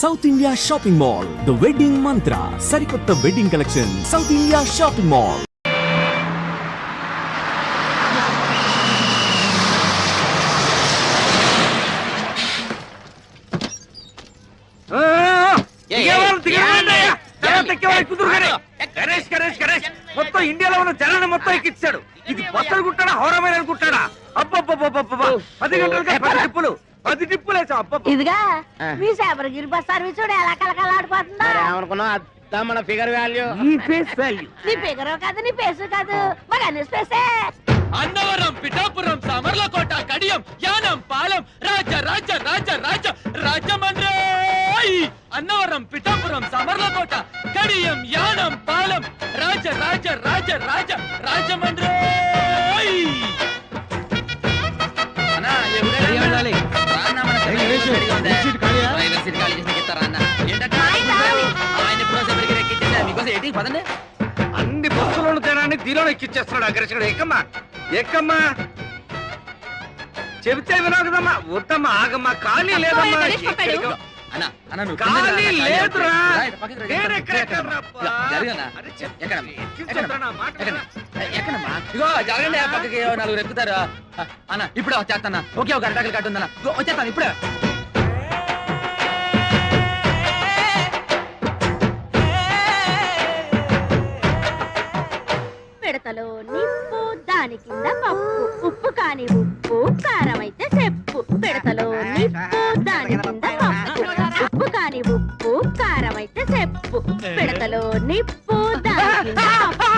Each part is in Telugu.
South India shopping mall the wedding Mantra సరికొత్త wedding collection South India shopping mall Ganesh Ganesh Ganesh. మొత్తం ఇండియాలో ఉన్న జనాన్ని మొత్తం ఎక్కించాడు. ఇది బస్సు అనుకుంటాడా హౌరమైన అనుకుంటాడా అబ్బబ్బబ్బబ్బబ్బ పది గంటలకి పది. టిప్పులు. పది టిప్పులు వేసా అబ్బబ్బ ఇదిగా మీ శబరగిరి బస్ సర్వీస్ చూడు ఎలా కలకలాడిపోతుందో ఏమనుకున్నావు అత్త మన ఫిగర్ వాల్యూ ఈ ఫేస్ వాల్యూ నీ ఫిగర్ కాదు నీ పేసు కాదు మరి అన్ని స్పేసే అన్నవరం పిఠాపురం సమర్లకోట కడియం యానం పాలెం రాజ రాజ రాజ రాజ రాజమండ్రి అన్నవరం పిఠాపురం సమర్లకోట కడియం యానం పాలెం రాజ రాజ రాజ రాజ రాజమండ్రి పదండి అన్ని బస్సులను జనాన్ని దీనిలో ఎక్కిచ్చేస్తున్నాడు అగ్రసుడు ఎక్కమ్మా ఎక్కమ్మా చెబితే వినవు కదమ్మా వద్దమ్మా ఆగమ్మా ఖాళీ లేదమ్మా. ఎక్కడికో. అన్న అన్న నువ్వు ఖాళీ కిందకి రా, ఖాళీ లేదురా రా, ఇటు పక్కకి రా, నేను ఎక్కడ, ఎక్కడ ఎక్కడ, ఎక్కడరా, ఇలా, జరగనా? అరే చెప్- ఎక్కడమ్మా? ఎక్కించొద్దురా నా మాట ఎక్కడమ్మా? వినరా? ఎక్కడమ్మా? ఇగో జరగండి ఆ పక్కకి ఓ నలుగురు ఎక్కుతారు ఆ, అన్న ఇప్పుడే వచ్చేస్తాను ఓకే ఒక అరటాకులు కట్టుందన్న ఇగో వచ్చేస్తాను ఇప్పుడే పిడతలో నిప్పు దాని కింద పప్పు. ఉప్పు కాని ఉప్పు కారం అయితే చెప్పు. పిడతలో నిప్పు దాని కింద పప్పు. ఉప్పు కాని ఉప్పు కారం అయితే చెప్పు. పిడతలో నిప్పు దాని కింద పప్పు.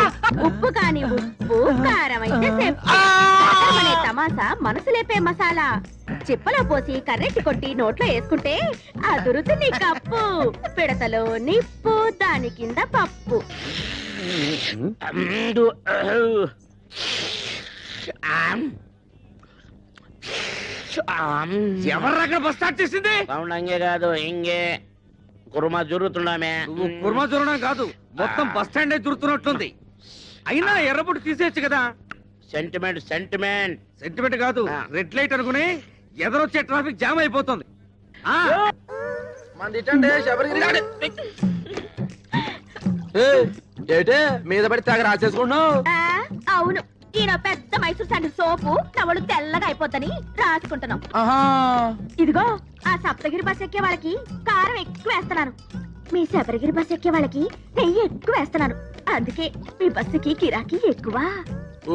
ఉప్పు కాని ఉప్పు కారం అయితే చెప్పు. తమాసా మనసు లేపే మసాలా. చిప్పలో పోసి కర్రెట్టి కొట్టి నోట్లో వేసుకుంటే అదురుతుంది కప్పు. పిడతలో నిప్పు దాని కింద పప్పు. ఎవర్రా అక్కడ బస్ స్టార్ట్ చేసింది? సౌండ్ హంగే కాదు ఇంగే. కుర్మా జరుగుతుండమే నువ్వు కుర్మా చూడడం కాదు మొత్తం బస్ స్టాండ్ దొరుకుతున్నట్లుంది అయినా ఎర్రబుట్టు తీసేయచ్చు కదా. Sentiment sentiment. సెంటిమెంట్ కాదు. రెడ్ లైట్ అనుకుని ఎదరొచ్చే ట్రాఫిక్ జామ్ అయిపోతుంది. ఆ. మంది ఏటే పడి తెగ రాసేసుకుంటున్నావు? ఆ, అవును. ఈయన పెద్ద మైసూర్ శాండిల్ సోపు నవడు తెల్లగా అయిపోద్దని రాసుకుంటున్నాం. ఇదిగో ఆ సప్తగిరి బస్ ఎక్కే వాళ్ళకి కారం ఎక్కువ వేస్తున్నాను. మీ శబరిగిరి బస్ ఎక్కే వాళ్ళకి నెయ్యి ఎక్కువ వేస్తున్నాను. అందుకే మీ బస్సుకి కిరాకీ ఎక్కువ.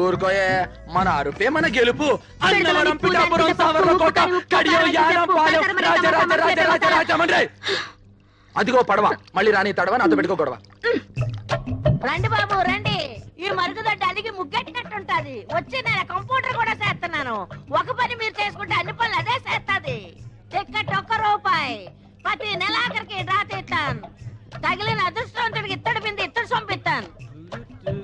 ఊరుకోయే మన అరుపే మన గెలుపు. అన్నవరం పిఠాపురం సావర్లకోట కడియం యానం పాలెం. రాజ రాజ రాజ రాజ రాజమండ్రి అదిగో పడవ. మళ్ళీ రాని తడవ నాతో పెట్టుకో గొడవ. రండి బాబు రండి. ఈ మరుగుదొడ్డి అలిగి ముగ్గెట్టినట్టుంటది. వచ్చి నేను కంప్యూటర్ కూడా చేస్తున్నాను. ఒక పని మీరు చేసుకుంటే అన్ని పనులు అదే చేస్తది. టికెట్ ఒక్క రూపాయి. ప్రతి నెలాఖరికి డ్రా తీస్తాను తగిలిన అదృష్టవంతుడికి ఇత్తడి బింది ఇత్తడి సొంపిస్తాను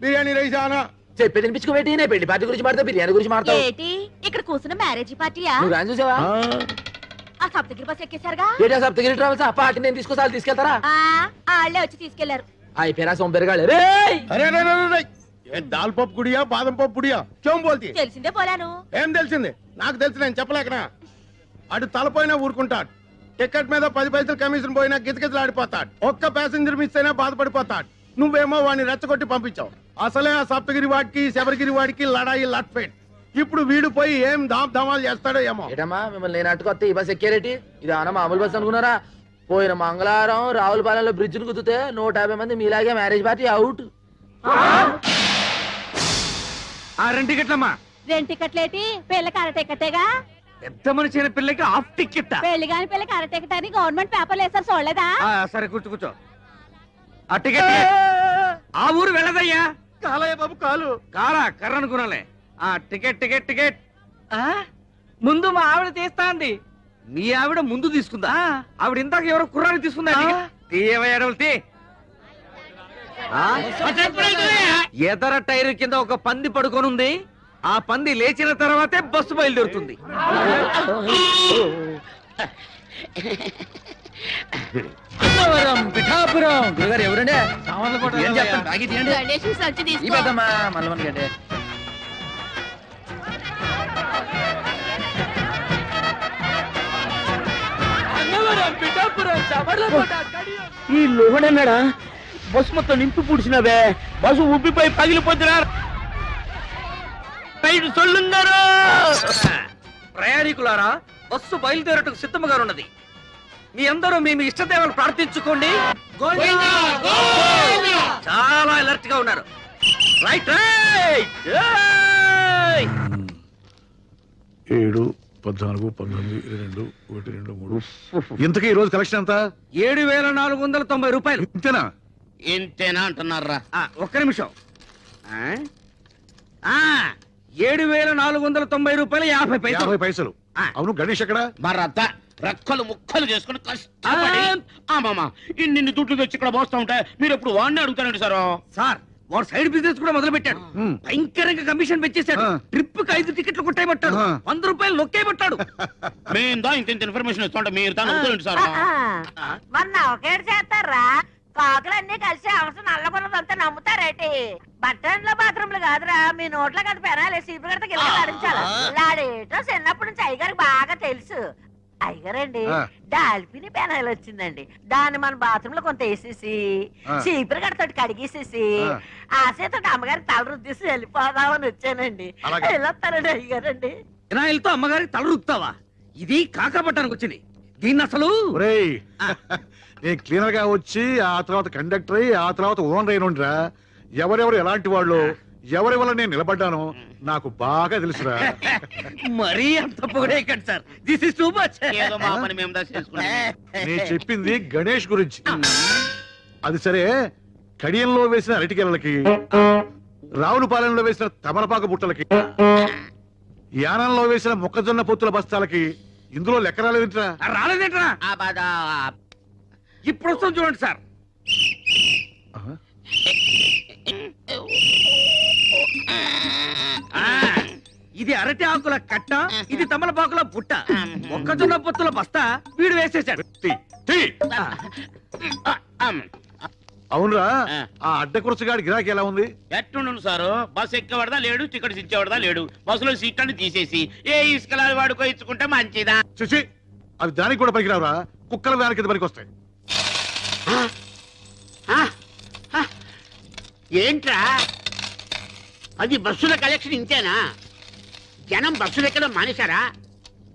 బిర్యానీ రైస్ ఆనా? చెప్పేది వినిపించుకోబెట్టి నే పెళ్ళి పార్టీ గురించి మాడతా బిర్యానీ గురించి మాడతావు. ఏంటి? ఇక్కడ కూర్చున్న మ్యారేజ్ పార్టీయా? నువ్వు కానీ చూసావా? ఆ. సప్తగిరి బస్ ఎక్కేశారుగా? ఏటా సప్తగిరి ట్రావెల్స్ ఆ పార్టీ నేను తీసుకోసాలి తీసుకెళ్తారా? ఆళ్ళే వచ్చి తీసుకెళ్ళారు. అయి పేరా సొంబెరగాళ్ళు. రే అరే అరే అరే, అరే ఏ దాల్ పప్పు గుడియా బాదం పప్పు గుడియా చెం బోల్తి. తెలిసిందే పోలాను. ఏం తెలిసింది? నాకు తెలుసు నేను చెప్పలేకనా అటు తలపోయినా ఊరుకుంటాడు. టికెట్ మీద పది పైసలు కమిషన్ పోయినా గిజగిజలాడిపోతాడు. ఒక్క ప్యాసింజర్ మిస్ అయినా బాధపడిపోతాడు. నువ్వేమో వాడిని రెచ్చగొట్టి పంపించావు. అసలే ఆ సప్తగిరి వాడికి శబరిగిరి వాడికి లడాయి లట్ఫెట్. ఇప్పుడు వీడు పోయి ఏం దామ్ ధమాలు చేస్తాడో ఏమో. ఏటమ్మా మిమ్మల్ని నేను అట్టుకొస్తే ఈ బస్ ఎక్కారేటి? ఇది ఆన మామూలు బస్ అనుకున్నారా? పోయిన మంగళవారం రావులపాలెంలో బ్రిడ్జ్ గుద్దితే నూట యాభై మంది మీలాగే మ్యారేజ్ పార్టీ అవుట్. ఆ రెండు టికెట్లమ్మా. రెండు టికెట్లేటి? పెళ్ళకి అర టికెటేగా? పెద్ద మనిషి అయిన పిల్లకి హాఫ్ టికెట్. పెళ్ళి కాని పెళ్ళకి అర టికెట్ అని గవర్నమెంట్ పేపర్లు వేసారు చూడలేదా? సరే కూర్చో కూర్చో. ఆ టికెట్. ఆ ఊరు వెళ్ళదయ్యా. కాలయ్య బాబు కాలు కారా కర్ర అనుకున్నాలే ఆ టికెట్ టికెట్ టికెట్ ముందు మా ఆవిడ తీస్తాంది మీ ఆవిడ ముందు తీసుకుందా ఆవిడ ఇందాక ఎవరో కుర్రాన్ని తీసుకుందా తీయవయ్యాడవుతే ఎదర టైర్ కింద ఒక పంది పడుకొనుంది ఆ పంది లేచిన తర్వాతే బస్సు బయలుదేరుతుంది పిఠాపురం. గురుగారు ఎవరండి? ఏం చెప్తాను బాగా తీయండి గణేష్ సంచి ఈ తీసుకో పెద్దమ్మా మల్లవన్ గడ్డే. ఈ లోహడన్నాడా బస్సు మొత్తం నింపి పుడిచినవే. బస్సు ఉబ్బిపోయి పగిలిపోతున్నారు రైలు ప్రయాణికులారా బస్సు బయలుదేరటకు సిద్ధముగా ఉన్నది మీ అందరూ మీ మీ ఇష్టదేవాలు ప్రార్థించుకోండి. చాలా అలర్ట్గా ఉన్నారు. రైట్ ఏయ్! ఏడు పద్నాలుగు పంతొమ్మిది రెండు ఒకటి రెండు మూడు. ఇంతకీ ఈ రోజు కలెక్షన్ ఎంత? ఏడు వేల నాలుగు వందల తొంభై రూపాయలు. ఇంతేనా? ఇంతేనా అంటున్నారా? ఆ, ఒక్క నిమిషం. ఆ? ఆ, ఏడు వేల నాలుగు వందల తొంభై రూపాయలు యాభై పైసలు. యాభై పైసలు. ఆ. అవును గణేష్ ఎక్కడ? మరత్త రెక్కలు ముక్కలు చేసుకుని కష్టపడి ఆమామా ఇన్ని దుడ్లు తెచ్చి ఇక్కడ పోస్తా ఉంటే మీరు ఎప్పుడు వాడిని అడుగుతానండి సార్? సార్ వాడు సైడ్ బిజినెస్ కూడా మొదలు పెట్టాడు. భయంకరంగా కమిషన్ పెంచేశాడు ఆ. ట్రిప్కి ఐదు టికెట్లు కొట్టేయబట్టాడు. వంద రూపాయలు నొక్కేయబట్టాడు. మేము దా ఇంత ఇన్ఫర్మేషన్ ఇస్తుంటే మీరు దాన్ని అడుగుతానండి సార్. మొన్న ఒకేడు చేస్తారా? కాకులన్నీ కలిసి అవసరం నల్లగొన్నదంతా నమ్ముతారేటి? బట్టన్లో బాత్రూమ్లు కాదురా. మీ నోట్లో కదా పెనాలి. సీపు కడితే గిల్ల ఆడించాలి లాడేటో చిన్నప్పటి నుంచి అయ్యగారికి బాగా తెలుసు. అయ్యగారండి. డాల్ఫిని పెనాయిల్ వచ్చిందండి. దాన్ని మన బాత్రూమ్లో కొంత వేసేసి. చీపురు కడతోటి కడిగేసేసి ఆ. ఆ చేత అమ్మగారి తల రుద్దేసి వెళ్ళిపోదామని వచ్చానండి. అలాగా? వెళ్ళొస్తానండి అయ్యగారండి? వినాయలతో అమ్మగారికి తల రుక్తావా ఇది కాకపట్టానికి వచ్చింది. దీన్ని అసలు నేను క్లీనర్గా వచ్చి ఆ తర్వాత కండక్టర్ అయ్యి ఆ తర్వాత ఓనర్ అయినరా ఎవరెవరు ఎలాంటి వాళ్ళు? ఎవరి వల్ల నేను నిలబడ్డానో నాకు బాగా తెలుసురా. మరీ అంత పొగడేయకండి sir. This is too much ఏదో మా పని మేము దా చేసుకున్నాం. నేను చెప్పింది గణేష్ గురించి. అది సరే కడియంలో వేసిన అరటికెలలకి రావులపాలెంలో వేసిన తమలపాకు బుట్టలకి యానంలో వేసిన మొక్కజొన్న పొత్తుల బస్తాలకి ఇందులో లెక్క రాలేదంటరా? రాలేదేంట్రా? ఇప్పుడు వస్తాం చూడండి సార్. ఆ, ఇది అరటి ఆకుల కట్ట ఇది తమలపాకుల పుట్ట మొక్కజొన్న పొత్తుల బస్తా వీడు తీ. ఆమ్. అవునరా ఆ. ఆ అడ్డకురసగాడి గిరాకీ ఎలా ఉంది ఎట్టుండు సారు బస్ ఎక్కేవాడదా లేడు టికెట్స్ ఇచ్చేవాడదా లేడు బస్సులో సీట్లను తీసేసి ఏ ఇసుకలా వాడుకో ఇచ్చుకుంటే మంచిదా చూసి అవి దానికి కూడా పనికిరావురా కుక్కల కింద పనికి వస్తాయి ఆ? ఆ? ఏంట్రా అది బస్సుల కలెక్షన్ ఇంతేనా? జనం బస్సులు ఎక్కడం మానేశారా?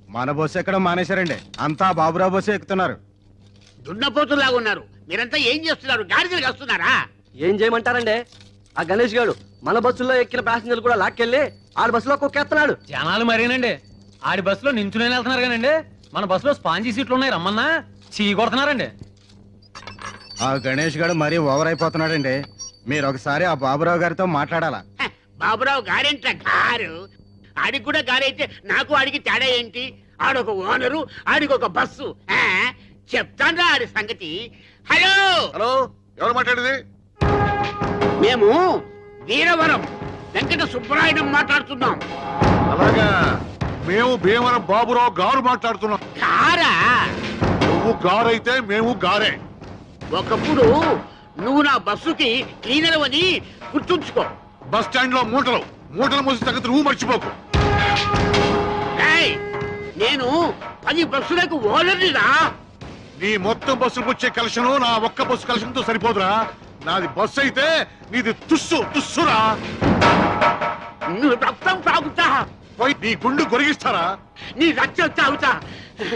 మన బస్సు ఎక్కడ మానేశారండి. అంతా బాబురావు బస్సు ఎక్కుతున్నారు. దున్నపోతులాగా ఉన్నారు. మీరంతా ఏం చేస్తున్నారు? గాడిదలు వస్తున్నారా? ఏం చేయమంటారండి? ఆ గణేష్ గారు మన బస్సులో ఎక్కిన ప్యాసింజర్లు కూడా లాక్కెళ్ళి ఆడ బస్సులో కుక్కేస్తున్నాడు. జనాలు మరేనండి? ఆడి బస్సులో నించునే వెళ్తున్నారు కానండి మన బస్సులో స్పాంజీ సీట్లు ఉన్నాయి రమ్మన్నా. చీ కొడుతున్నారండి. ఆ గణేష్ గారు మరీ ఓవర్ అయిపోతున్నాడండి. మీరు ఒకసారి ఆ బాబురావు గారితో మాట్లాడాలా? బాబురావు గారేంట్రా గారు. ఆడికి కూడా గారైతే నాకు ఆడికి తేడా ఏంటి? ఆడొక ఓనరు ఆడికి ఒక బస్సు చెప్తాన్రా ఆడి సంగతి. హలో! హలో ఎవరు మాట్లాడేది? మేము వీరవరం వెంకట సుబ్బరాయణం మాట్లాడుతున్నాం. అలాగా మేము భీమవరం బాబురావు గారు మాట్లాడుతున్నాం. కారా నువ్వు గారైతే మేము గారే. ఒకప్పుడు నువ్వు నా బస్సుకి క్లీనర్ అని గుర్తుంచుకో. బస్ స్టాండ్లో మూటలు. మూటలు మోసి తగ్గదు నువ్వు మర్చిపోకు. ఏయ్, నేను పది బస్సులకు ఓనర్నిరా నీ మొత్తం బస్సులకు వచ్చే కలెక్షన్ నా ఒక్క బస్సు కలెక్షన్తో సరిపోదురా. నాది బస్సు అయితే నీది తుస్సు తుస్సురా. నువ్వు రక్తం తాగుతా. పోయి నీ గుండు గొరిగిస్తారా? నీ రక్తం తాగుతా.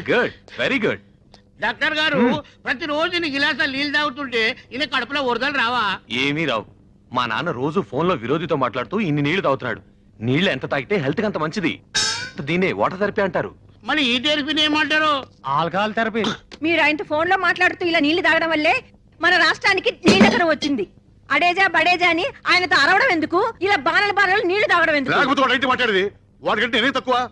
Good very good. డాక్టర్ గారు ప్రతిరోజు నీ గిలాస నీళ్ళు తాగుతుంటే ఇలా కడుపులో వరదలు రావా? ఏమీ రావు. మా నాన్న రోజు ఫోన్లో విరోధితో మాట్లాడుతూ ఇన్ని నీళ్ళు తాగుతున్నాడు. నీళ్ళు ఎంత తాగితే హెల్త్కి అంత మంచిది. దీన్నే వాటర్ థెరపీ అంటారు. మరి ఈ తెరిపిని ఏమంటారు ఆల్కహాల్ థెరపీ. మీరు ఆయనతో ఫోన్లో మాట్లాడుతూ ఇలా నీళ్ళు తాగడం వల్లే మన రాష్ట్రానికి నీళ్ళకర వచ్చింది. అడేజా బడేజా అని ఆయనతో అరవడం ఎందుకు? ఇలా బాణల బాణలు నీళ్ళు తాగడం ఎందుకు? లేకపోతే మాట్లాడేది? వాడికంటే నేనే తక్కువ.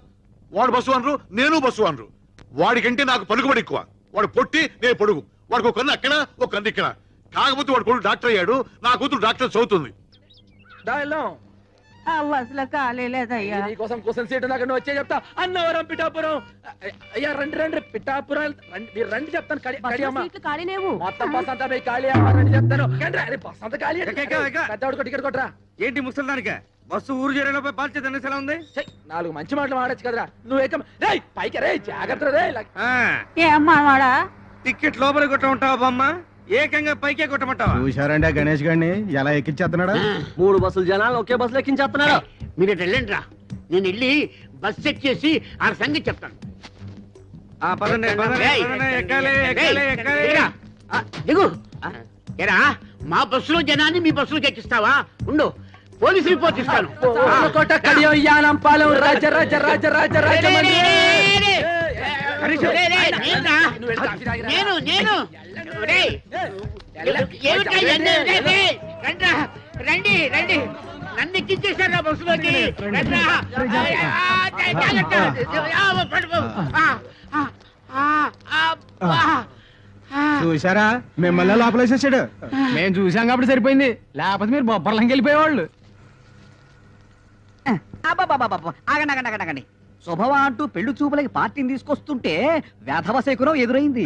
వాడు బస్సు అనరు నేను బస్సు అనరు వాడికంటే నాకు పలుకుబడి ఎక్కువ. వాడు పొట్టి నేను పొడుగు. వాడికి ఒక కన్ను అక్కడ ఒక కన్ను ఇక్కడ కాకపోతే వాడు కొడుకు డాక్టర్ అయ్యాడు. నా కూతురు డాక్టర్ చదువుతుంది. దా వెళ్దాం ఆ బస్సులో ఖాళీ లేదయ్యా. నీకోసం కోసం సీటు నాకు నువ్వు వచ్చే చెప్తా. అన్నవరం పిఠాపురం. అయ్యా రండి రండి పిఠాపురం రండి మీరు రండి చెప్తాను. కడి- కడియమ్మ. ఖాళీనేవు. మొత్తం బస్ అంతా మీ ఖాళీ అమ్మ. రండి చెప్తాను. రండి, అరే బస్ అంతా ఖాళీ ఎక్క, ఎక్క, ఎక్క. పెద్దవాడు టికెట్ కొట్టరా. ఏంటి ముసలిదానిక? బస్సు ఊరు చేరేలోపై బాధ్యత ఎలా ఉంది? ఛై, నాలుగు మంచి మాటలు మాడచ్చు కదరా. నువ్వు పైకి రే జాగ్రత్త రే మనవాడా టికెట్ లోపల కొట్టమంటావా బామ్మ? ఏకంగా పైకే కొట్టమంటావా? చూశారండి గణేష్ గారిని? ఎలా ఎక్కించేస్తున్నాడా? మూడు బస్సులు జనాలు ఒకే బస్సులో ఎక్కించేస్తున్నాడు. మీరు వెళ్ళండి రా నేను వెళ్ళి బస్ చెక్ చేసి ఆ సంగతి చెప్తాను. దిగు. ఆ, ఏరా మా బస్సులో జనాన్ని మీ బస్సులోకి ఎక్కిస్తావా? ఉండు. పోలీస్ రిపోర్ట్ ఇస్తాను. కోట కడియం యానం పాలెం రాజ రాజ రాజ రాజ రాజ నేను? నేను రండి రండి నన్ను ఎక్కించేశారా బస్సులోకి? రండ్రా. ఆ, జాగ్రత్త. ఆ, పడు, పడు. ఆ, ఆ, ఆ, అబ్బా. ఆ. చూసారా మిమ్మల్ని లోపలేసేసాడు. మేము చూసాం కాబట్టి సరిపోయింది. లేకపోతే మీరు బొబ్బర్లంకి వెళ్ళిపోయేవాళ్ళు. ఆగండి ఆగండి ఆగండి. శుభవా అంటూ పెళ్ళి చూపులకి పార్టీని తీసుకొస్తుంటే వేధవ శకునం ఎదురైంది.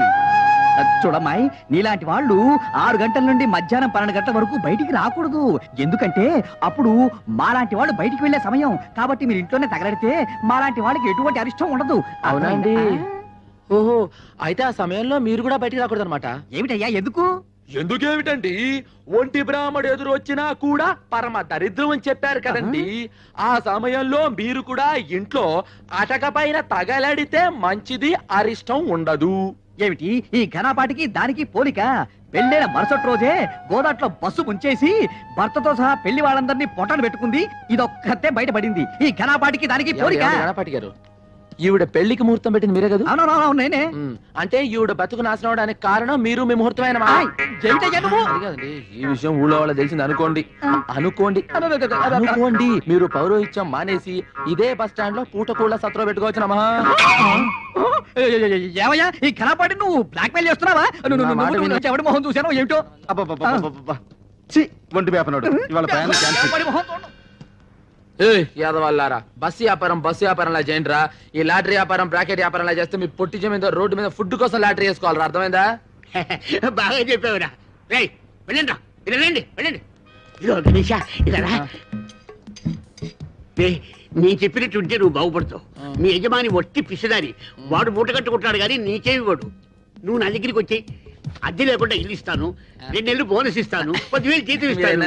చూడమ్మాయి నీలాంటి వాళ్ళు ఆరు గంటల నుండి మధ్యాహ్నం పన్నెండు గంటల వరకు బయటికి రాకూడదు. ఎందుకంటే అప్పుడు మాలాంటి వాళ్ళు బయటికి వెళ్ళే సమయం. కాబట్టి మీరు ఇంట్లోనే తగలడితే మాలాంటి వాళ్ళకి ఎటువంటి అరిష్టం ఉండదు. అవునా అండి? ఓహో అయితే ఆ సమయంలో మీరు కూడా బయటికి రాకూడదు అనమాట ఏమిటయ్యా ఎందుకు? ఎందుకేమిటండి? ఒంటి బ్రాహ్మడు ఎదురు వచ్చినా కూడా పరమ దరిద్రం అని చెప్పారు కదండి. ఆ సమయంలో మీరు కూడా ఇంట్లో అటక పైన తగలడితే మంచిది అరిష్టం ఉండదు. ఏమిటి? ఈ ఘనపాటికి దానికి పోలిక? పెళ్ళైన మరుసటి రోజే గోదాట్లో బస్సు ముంచేసి భర్తతో సహా పెళ్ళి వాళ్ళందరినీ పొట్టను పెట్టుకుంది. ఇదొక్కతే బయటపడింది. ఈ ఘనపాటికి దానికి పోలిక? గణపతి గారు? ఈవిడ పెళ్ళికి ముహూర్తం పెట్టింది మీరే కదా? అవునవునవును నేనే. ఉమ్, అంటే ఈవిడ బతుకు నాశనం అవడానికి కారణం మీరు మీ ముహూర్తమైన కాదండి ఈ విషయం ఊళ్ళో వాళ్ళ తెలిసింది అనుకోండి. అనుకోండి. అనుకోండి మీరు పౌరోహిత్యం మానేసి ఇదే బస్ స్టాండ్లో పూటకూళ్ళ సత్రం పెట్టుకోవచ్చు ఏమయ్యా ఈ ఘనపాటి నువ్వు బ్లాక్ మెయిల్ చేస్తున్నావా? నువ్వు- నువ్వు- నా మాట నువ్వు- విను. నువ్వు ఎవడి మొహం చూసానో ఏమిటో? ఛీ, ఒంటి వేపనాడు ఇవాళ ప్రయాణం క్యాన్సిల్. ఎవడి మొహం చూడను. ఏయ్, యాదవల్లారా. బస్ వ్యాపారం బస్ వ్యాపారంలా చేయండి రా ఈ లాటరీ వ్యాపారం బ్రాకెట్ వ్యాపారంలా చేస్తే మీ పొట్టి మీద రోడ్డు మీద ఫుడ్ కోసం లాటరీ వేసుకోవాలి అర్థమైందా? బాగా చెప్పావురా. రేయ్ వెళ్ళండి వెళ్ళండి వెళ్ళండి. ఇదో గణేష ఇలా రే. నేను చెప్పినట్టు ఉంటే నువ్వు బాగుపడతావు. మీ యజమాని ఒట్టి పిసిదారి. వాడు మూట కట్టుకుంటాడు కానీ నీకేమి వాడు నువ్వు నా దగ్గరికి వచ్చి అద్దె లేకుండా ఇల్లు ఇస్తాను. రెండు నెలలు బోనస్ ఇస్తాను. పదివేలు జీతం ఇస్తాను.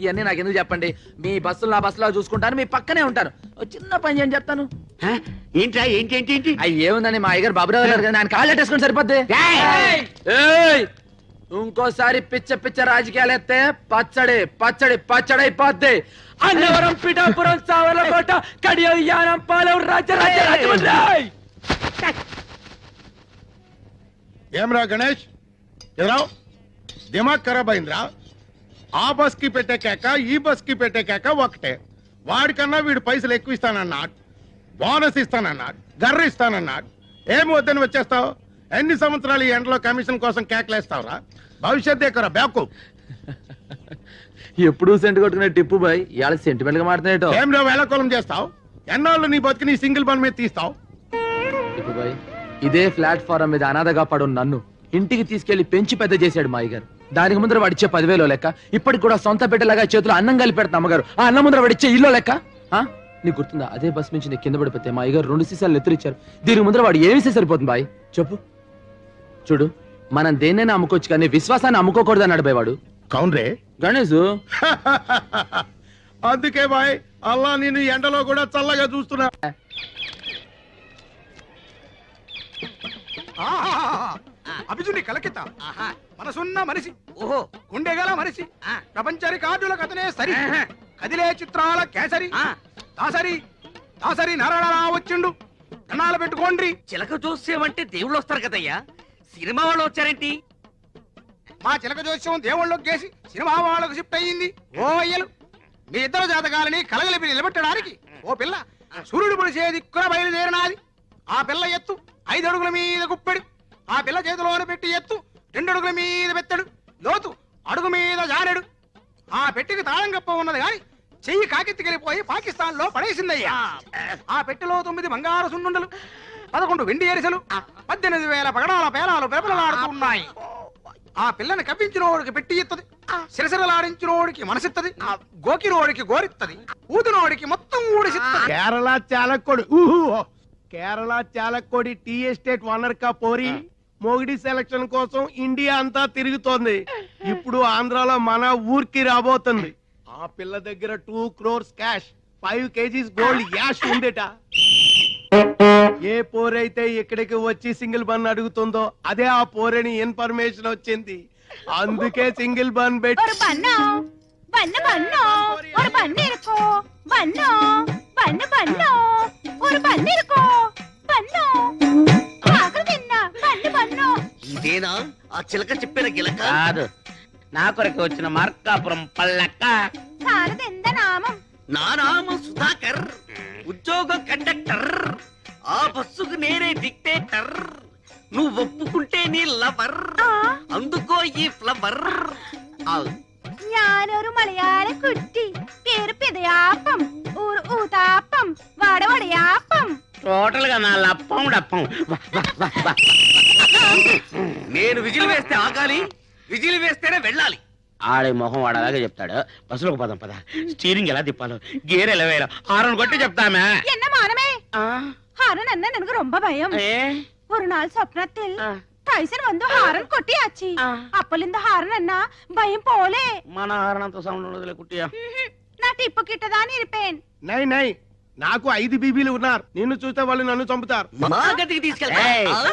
ఇవన్నీ నాకు ఎందుకు చెప్పండి? మీ బస్సులు నా బస్సులో చూసుకుంటాను మీ పక్కనే ఉంటాను. ఓ చిన్న పని చేయని చెప్తాను. హ? ఏంట్రా? ఏంటి ఏంటి ఏంటి? అయ్యి ఏముందని మా అయ్యగారు బాబురావు గారు కదా ఆయన కాళ్ళు పెట్టేసుకుని సరిపోద్ది! ఏయ్! ఇంకోసారి పిచ్చ పిచ్చ రాజకీయాలు ఎత్తే పచ్చడి పచ్చడి పచ్చడి అయిపోద్ది. అన్నవరం పిఠాపురం సావర్లకోట కడియం యానం పాలెం రాజ రాజ రాజమండ్రి! ఏమ్రా గణేష్? ఎదురావు దిమాగ్ ఖరాబ్ అయిందిరా. ఆ బస్కి పెట్టే కేక ఈ బస్కి పెట్టే కేక ఒకటే వాడికన్నా వీడు పైసలు ఎక్కువ ఇస్తానన్నాడు. బోనస్ ఇస్తానన్నాడు. గర్ర ఇస్తానన్నాడు. ఏమి వద్దని వచ్చేస్తావు? ఎన్ని సంవత్సరాలు ఈ ఎండలో కమిషన్ కోసం కేకలేస్తావురా? భవిష్యత్ ఎక్కరా బ్యాకు. ఎప్పుడు సెంటు కొట్టుకునే టిప్పు బాయ్. ఇవాళ సెంటిమెంట్గా మారుతున్నాయటో. ఏం రా వేళకోళం చేస్తావు? ఎన్నాళ్ళు నీ బతికి నీ సింగిల్ బన్ మీద తీస్తావు? టిప్పు బాయ్. ఇదే ప్లాట్ఫారం మీద అనాథగా పడు నన్ను ఇంటికి తీసుకెళ్ళి పెంచి పెద్ద చేశాడు మా అయ్యగారు దానికి ముందర వాడిచ్చే పదివేలో లెక్క ఇప్పటికి కూడా సొంత బిడ్డలాగా చేతులు అన్నం కలిపి పెడతా అమ్మగారు. ఆ అన్నం ముందర వాడిచ్చే ఇల్లు లెక్క? నీకు గుర్తుందా? అదే బస్ నుంచి నీకు కింద పడిపోతే మా అయ్యగారు రెండు సీసాలు ఎత్తురిచ్చారు దీనికి ముందర వాడు ఏమి సరిపోతుంది బాయ్? చెప్పు. చూడు మనం దేన్నైనా అమ్ముకోవచ్చు కానీ విశ్వాసాన్ని అమ్ముకోకూడదు అన్నాడు బాయ్ వాడు. కౌన్రే. గణేష్ అందుకే బాయ్ అల్లా నేను ఎండలో కూడా చల్లగా చూస్తున్నా. అభిజుని కలకిత. మనసున్న మనిషి. ఓహో. గుండెగల మనిషి. ప్రపంచ రికార్డుల కథనే సరి. కదిలే చిత్రాల కేసరి. దాసరి. దాసరి నరళరా వచ్చిండు. కన్నాలు పెట్టుకోండి చిలక చూసేమంటే దేవుళ్ళు వస్తారు కదయ్యా. సినిమా వాళ్ళు వచ్చారేంటి? మా చిలక జోస్యం దేవుళ్ళకి గేసి సినిమా వాళ్ళకు షిఫ్ట్ అయ్యింది. ఓ అయ్యలు. మీ ఇద్దరు జాతకాలని కలగలిపి నిలబెట్టడానికి ఓ పిల్ల సూర్యుడు పొడిచే దిక్కున బయలుదేరినాది. ఆ పిల్ల ఎత్తు. ఐదు అడుగుల మీద గుప్పెడు. ఆ పిల్ల చేతిలోన పెట్టి ఎత్తు. రెండు అడుగుల మీద బెత్తడు లోతు అడుగు మీద జానెడు ఆ పెట్టికి తాళం గప్ప ఉన్నది గాని చెయ్యి కాకెత్తికెళ్ళిపోయి పాకిస్తాన్లో పడేసిందయ్యా. ఆ పెట్టెలో తొమ్మిది బంగారు సున్నుండలు పదకొండు వెండి ఎరిసెలు పద్దెనిమిది వేల పగడాల పేలాలు పెరపలలాడుతూ ఉన్నాయి. ఆ పిల్లని కప్పించినోడికి పెట్టి ఇత్తది. సిరసిరలాడించినోడికి మనసిత్తది. గోకినోడికి గోరిత్తది. ఊదినోడికి మొత్తం ఊడిసిత్తది. కేరళ చాలక్కోడి. ఊహు. Kerala Chalakudy tea estate owner కా పోరి మొగిడి సెలక్షన్ కోసం ఇండియా అంతా తిరుగుతోంది. ఇప్పుడు ఆంధ్రాలో మన ఊరికి రాబోతుంది. ఆ పిల్ల దగ్గర two crores cash five kgs gold ash ఉందేట. ఏ పోరైతే ఇక్కడికి వచ్చి సింగిల్ బన్ అడుగుతుందో అదే ఆ పోరని ఇన్ఫర్మేషన్ వచ్చింది. అందుకే సింగిల్ బన్ పెట్టి ஒரு பண்ணம் பண்ணு பண்ணோம் ஒரு பண்ணு இருக்கும் பண்ணோம் பண்ணு பண்ணோம் ஒரு பண்ணு இருக்கும் பண்ணோம் ఆకలి తిన్నా పన్ను పన్ను ఇదేనా ఆ చిలక చెప్పిన గిలక కాదు నా కొరకు వచ్చిన మార్కాపురం పల్లక్క సారదెంద నామం నా నామం సుధాకర్ ఉద్యోగం కండక్టర్ ఆ బస్సుకు నేనే డిక్టేటర్ నువ్వు ఒప్పుకుంటే నీ లవర్ అందుకో ఈ ఫ్లవర్ ഞാനൊരു മലയാള കുട്ടി പേര് പിതയാപ്പം ഊർ ഊതാപ്പം വടവടയാപ്പം టోటల్ గా నా లప్పం డప్పం వా, వా, వా, వా. నేను విజిల్ వేస్తే ఆగాలి విజిల్ వేస్తేనే వెళ్ళాలి ఆడే మొహం వాడు అలాగే చెప్తాడు బస్సులోకి పదం పద స్టీరింగ్ ఎలా తిప్పాలో గేర్ ఎలా వేయాలో ఆరని కొట్టి చెప్తామే என்ன மானமே ஹாரன் அண்ணன் எனக்கு ரொம்ப பயம் ఏ? ஒரு நாள் சொப்னத்தில் ಆಯುಸಿನ ಒಂದು ಹಾರನ್ ಕೊಟ್ಟಿ ಹಚ್ಚಿ ಅಪ್ಪಲಿಂದ ಹಾರನನ್ನ ಭಯ ಪೋಲೆ ಮನ ಹಾರನ ಅಂತ ಸೌಂಡ್ ఉండదులే కుట్టియా నా టిప్పు కిట్టదా అని ఇరిపేన్ నై నై నాకు ఐదు బీబీలు ఉన్నారు నిన్ను చూస్తే వాళ్ళు నన్ను చంపుతారు మా గదికి తీసుకెళ్తా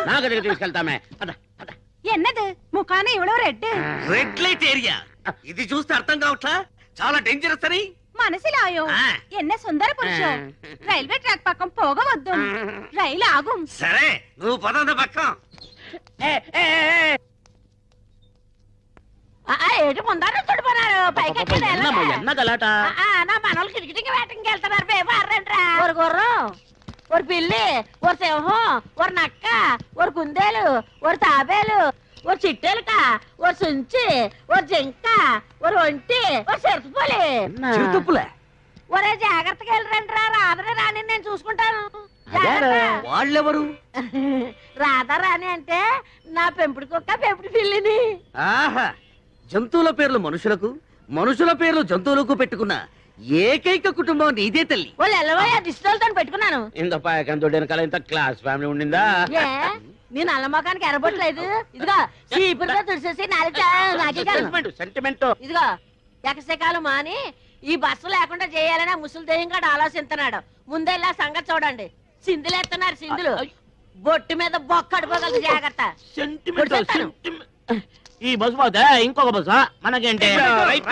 నా గదికి తీసుకెళ్తామే పద పద ఎన్నది ముఖాన ఇవ్వడం రెడ్ రెడ్ లైట్ ఏరియా ఇది చూస్తే అర్థం కావట్లా చాలా డేంజరస్ అని మనసిలాయో ఎన్న సుందర పురుషం రైల్వే ట్రాక్ పక్కం పోగవద్దు రైలు ఆగు సరే నువ్వు పదంత పక్కం ఏటి ముందర చుడిపోనారు పైకి గలాట నా మనోళ్ళు కిటికీకి వేటకి వెళ్తున్నారు. బేబారంట్రా ఒక గుర్రం ఒక పిల్లి ఒక సింహం ఒక నక్క ఒక కుందేలు ఒక తాబేలు ఒక చిట్టెలుక ఒక సుంచి ఒక జింక ఒక ఒంటి ఒక చెరుపులి చిరుతుప్పులే ఒరే జాగ్రత్తగా వెళ్ళరంట్రా రాధని రాని నేను చూసుకుంటాను. వాళ్ళెవరు? రాధా రాణి అంటే నా పెంపుడు కుక్క పెంపుడు పిల్లిని. ఆహా. జంతువుల పేర్లు మనుషులకు మనుషుల పేర్లు జంతువులకు పెట్టుకున్న ఏకైక కుటుంబం నీదే తల్లి. వాళ్ళు దిష్టితో పెట్టుకున్నాను. ఇంత పాయకంతో వెనకాల ఇంత క్లాస్ ఫ్యామిలీ ఉండిందా? ఏ నీ నల్ల మొఖానికి ఎరబొట్లేదు ఇదిగో చీపురుతో నాలుగు. సెంటిమెంట్ సెంటిమెంట్ ఇదిగో ఎకసెకాలు మాని ఈ బస్సు లేకుండా చేయాలని ముసలి కూడా ఆలోచిస్తున్నాడు ముందెల్లా సంగతి చూడండి. సింధులు ఎత్తున్నారు సింధులు బొట్టు మీద బొక్క అడిపోగలదు జాగ్రత్త సెంటిమెంట్ కొడిచేస్తాను. ఈ బస్సు పోతే ఇంకొక బస్సు మనకేంటి రైట్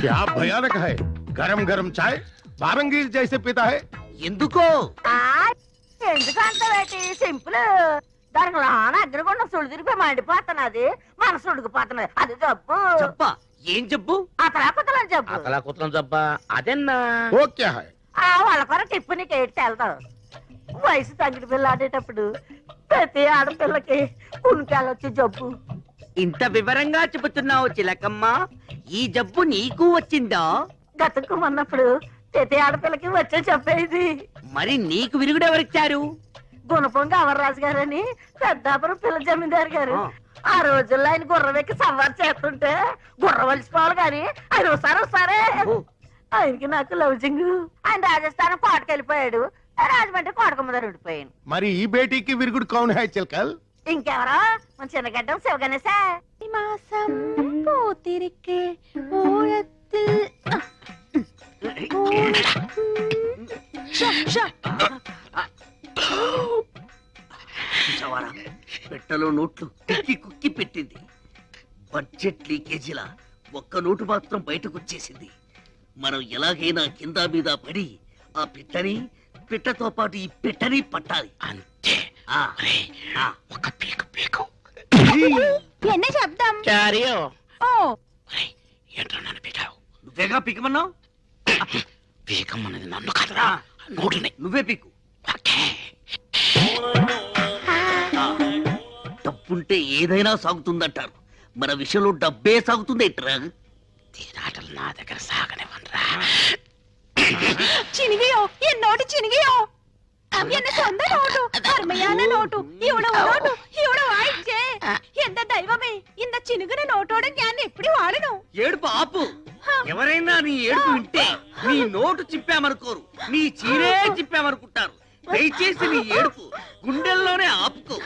क्या भयानक है गरम गरम चाय बारंगीर जैसे पीता है ఎందుకో ఆ, ఎందుకు అంత వేటి సింపుల్ దానికి నాన్న అగ్నిగుండం సుడు తిరిగి మండిపోతున్నది మనసు ఉడికిపోతున్నది అది జబ్బు. ఏం జబ్బు? అతలాకుతలం జబ్బు. అసలు కుతలం జబ్బా. అదేనా? వాళ్ళ కొర టిప్పు నీకు ఎట్టి వెళ్తావు వయసు తగ్గిన పిల్ల ఆడేటప్పుడు ప్రతి ఆడపిల్లకి ఉనికాలొచ్చి జబ్బు. ఇంత వివరంగా చెబుతున్నావు చిలకమ్మ. ఈ జబ్బు నీకు వచ్చిందా? గతకు గతుక్కుమన్నప్పుడు ప్రతి ఆడపిల్లకి వచ్చే జబ్బే ఇది. మరి నీకు విరుగుడెవరిచ్చారు గుణపొంగి అమర్రాజు గారని పెద్దాపురం పిల్ల జమీందారు గారు. ఆ. రోజుల్లో ఆయన గుర్రం ఎక్కి చేస్తుంటే గుర్రం వలిసిపోవాలి కానీ ఆయన ఒకసారి ఒకసారే ఆయనకి నాకు లౌజింగ్ ఆయన రాజస్థానం కోటకెళ్ళిపోయాడు రాజమండ్రి కోటకమ్మదారు ఉండిపోయాను. మరి ఈ బేటీకి విరుగుడు కౌన్ హైచల్కల్ ఇంకెవరా ఇంకెవరో? మన చిన్నగడ్డం శివగణేశ. మాసం పోతిరికే సంఖ్యలో నోట్లు తిక్కి కుక్కి పెట్టింది. బడ్జెట్ లీకేజీల ఒక్క నోటు మాత్రం బయటకు వచ్చేసింది మనం ఎలాగైనా కింద మీద పడి ఆ పిట్టని పిట్టతో పాటు ఈ పిట్టని పట్టాలి. అంతే. ఆ, ఒక పీకు పీకు. ఎన్న శబ్దం? చారియో. ఏంటో నన్ను పీకావు? నువ్వేగా పీకమన్నావు? పీకం అనేది నన్ను కదరా. నోటిని నువ్వే పీకు. ఓకే. డబ్బుంటే ఏదైనా సాగుతుందంటారు. మన విషయంలో డబ్బే సాగుతుంది ఏంట్రా? తీరాటలు నా దగ్గర సాగనివ్వనరా చినిగియో ఎన్నోటి నోటు ధర్మయాన దైవమే ఎవరైనా నీ ఏడుపు వింటే నీ నోటు చిప్పామనుకోరు నీ చీరే చిప్పామనుకుంటారు దయచేసి నీ ఏడుపు గుండెల్లోనే ఆపుకో.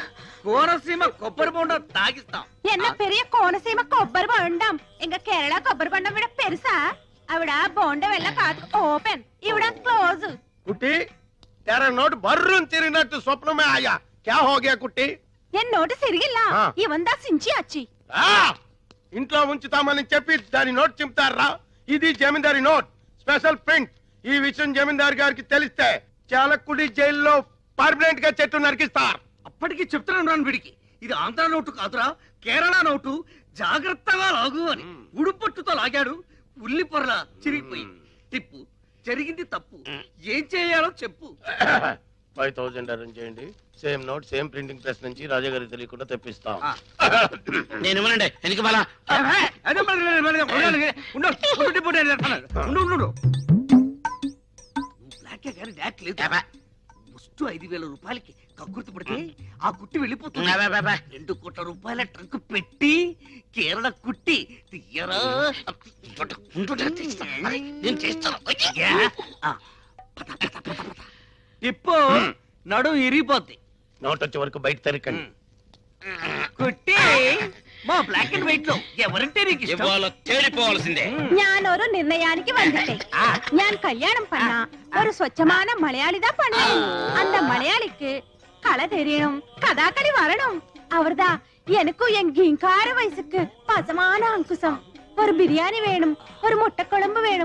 కోనసీమ కొబ్బరి బొండం తాగిస్తాం. ఎన్న పెరియ కోనసీమ కొబ్బరి బొండం. ఇంకా కేరళ కొబ్బరి బొండం విడ పెరుసా? ఆవిడ బొండ వెళ్ళ కాదు. ఓపెన్. ఇవిడ క్లోజ్. కుట్టి తెర నోటు బర్రం తిరిగినట్టు స్వప్నమే ఆయా. క్యా హోగ్యా కుట్టి? ఎన్ నోటు తిరిగిల్లా ఇవందా సించి అచ్చి. ఇంట్లో ఉంచుతామని చెప్పి దాని నోట్ చింపుతారా? ఇది జమీందారి నోట్. Special print. ఈ విషయం జమీందారి గారికి తెలిస్తే చాలకుడి జైల్లో పర్మనెంట్గా చెట్టు నరికిస్తారు అప్పటికి చెప్తున్నాను రాను వీడికి ఇది ఆంధ్ర నోటు కాదురా కేరళ నోటు జాగ్రత్తగా లాగు అని ఉడుపట్టుతో లాగాడు ఉల్లి పొరల చిరిగిపోయింది టిప్పు జరిగింది తప్పు ఏం చేయాలో చెప్పు ఫైవ్ థౌసండ్ అరేంజ్ చేయండి same note same printing press నుంచి రాజా గారికి తెలియకుండా తెప్పిస్తాం. నేను ఇవ్వనండి ఎందుకు బాలా బ్లాకే కానీ లేదు. ఫస్ట్ ఐదు వేల రూపాయలకి కక్కుర్తి పడితే ఆ కుట్టి వెళ్ళిపోతుంది. రెండు కోట్ల రూపాయల ట్రంక్ పెట్టి కేరళ కుట్టి తీయరా. నేను చేస్తాను. టిప్పు నడు ఇరిగిపోద్ది. నోట్ వచ్చే వరకు బయట తరికండి. కుట్టి. మా బ్లాక్ అండ్ వైట్ లో ఎవరంటే నీకు ఇష్టం ఇవాళ తేలిపోవాల్సిందే ഞാൻ ഒരു നിർണയാനിക്ക് വന്നിട്ടേ ഞാൻ കല്യാണം பண்ண ഒരു സ്വച്ഛமான മലയാളിതാ പണ அந்த മലയാളിക്ക് കള തെരിയണം കഥാകളി വരണം അവർതാ എനിക്കും എൻ ഗീങ്കാര വയസ്സുക്ക് പസമാന അങ്കുസം ഒരു ബിരിയാണി വേണം ഒരു മുട്ടക്കുളമ്പ് വേണം